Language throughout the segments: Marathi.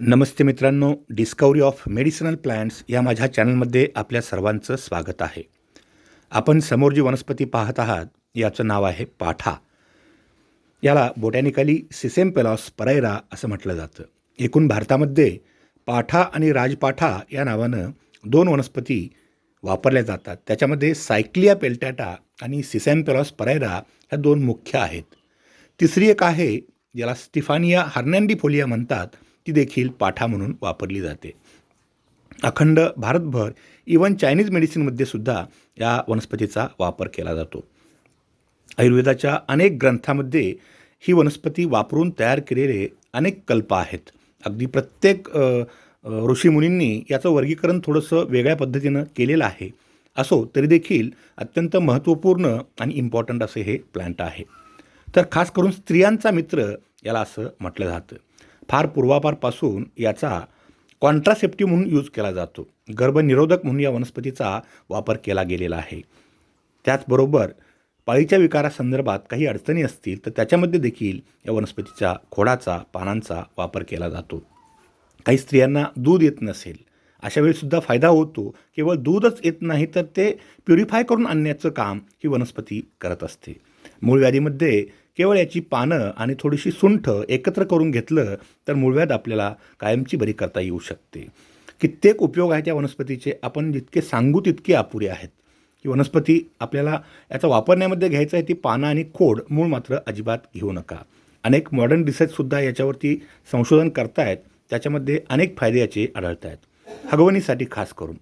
नमस्ते मित्रांनो डिस्कवरी ऑफ मेडिसिनल प्लॅन्ट्स या माझ्या चॅनलमध्ये आपल्या सर्वांचं स्वागत आहे. आपण समोर जी वनस्पती पाहत आहात याचं नाव आहे पाठा. याला बोटॅनिकली सिसेमपेलॉस परायरा असं म्हटलं जातं. एकूण भारतामध्ये पाठा आणि राजपाठा या नावानं दोन वनस्पती वापरल्या जातात. त्याच्यामध्ये सायक्लिया पेल्टॅटा आणि सिसेमपेलॉस परायरा ह्या दोन मुख्य आहेत. तिसरी एक आहे ज्याला स्टिफानिया हर्नॅन्डिफोलिया म्हणतात. ती देखील पाठा म्हणून वापरली जाते. अखंड भारतभर इवन चायनीज मेडिसिनमध्ये सुद्धा या वनस्पतीचा वापर केला जातो. आयुर्वेदाच्या अनेक ग्रंथामध्ये ही वनस्पती वापरून तयार केलेले अनेक कल्प आहेत. अगदी प्रत्येक ऋषीमुनींनी याचं वर्गीकरण थोडंसं वेगळ्या पद्धतीनं केलेलं आहे. असो तरी देखील अत्यंत महत्त्वपूर्ण आणि इम्पॉर्टंट असे हे प्लांट आहे. तर खास करून स्त्रियांचा मित्र याला असं म्हटलं जातं. फार पूर्वापारपासून याचा कॉन्ट्रासेप्टिव्ह म्हणून यूज केला जातो. गर्भनिरोधक म्हणून या वनस्पतीचा वापर केला गेलेला आहे. त्याचबरोबर पाळीच्या विकारासंदर्भात काही अडचणी असतील तर त्याच्यामध्ये देखील या वनस्पतीच्या खोडाचा पानांचा वापर केला जातो. काही स्त्रियांना दूध येत नसेल अशा वेळीसुद्धा फायदा होतो. केवळ दूधच येत नाही तर ते प्युरिफाय करून आणण्याचं काम ही वनस्पती करत असते. मूळव्याधीमध्ये केवळ याची पानं आणि थोडीशी सुंठ एकत्र करून घेतलं तर मूळव्याध आपल्याला कायमची बरी करता येऊ शकते. कित्येक उपयोग आहेत या वनस्पतीचे. आपण जितके सांगू तितके अपुरे आहेत. की वनस्पती आपल्याला याचा वापरण्यामध्ये घ्यायचं आहे ती पानं आणि खोड मूळ मात्र अजिबात घेऊ नका. अनेक मॉडर्न रिसर्चसुद्धा याच्यावरती संशोधन करतायत. त्याच्यामध्ये अनेक फायदे याचे आढळत आहेत हगवणीसाठी खास करून.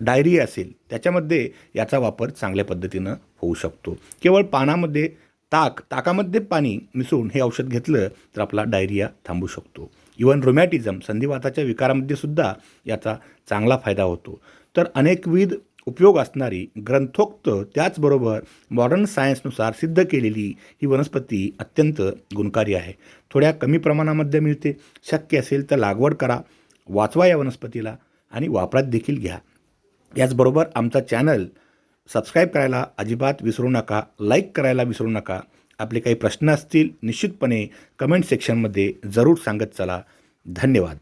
डायरी असेल त्याच्यामध्ये याचा वापर चांगल्या पद्धतीनं होऊ शकतो. केवळ पानामध्ये ताक ताकामध्ये पाणी मिसळून हे औषध घेतलं तर आपला डायरिया थांबू शकतो. इवन रोमॅटिझम संधिवाताच्या विकारामध्ये सुद्धा याचा चांगला फायदा होतो. तर अनेकविध उपयोग असणारी ग्रंथोक्त त्याचबरोबर मॉडर्न सायन्सनुसार सिद्ध केलेली ही वनस्पती अत्यंत गुणकारी आहे. थोड्या कमी प्रमाणामध्ये मिळते. शक्य असेल तर लागवड करा वाचवा या वनस्पतीला आणि वापरात देखील घ्या. याचबरोबर आमचा चॅनल सबस्क्राईब करायला अजिबात विसरू नका लाईक करायला विसरू नका. आपले काही प्रश्न असतील निश्चितपणे कमेंट सेक्शनमध्ये जरूर सांगत चला. धन्यवाद.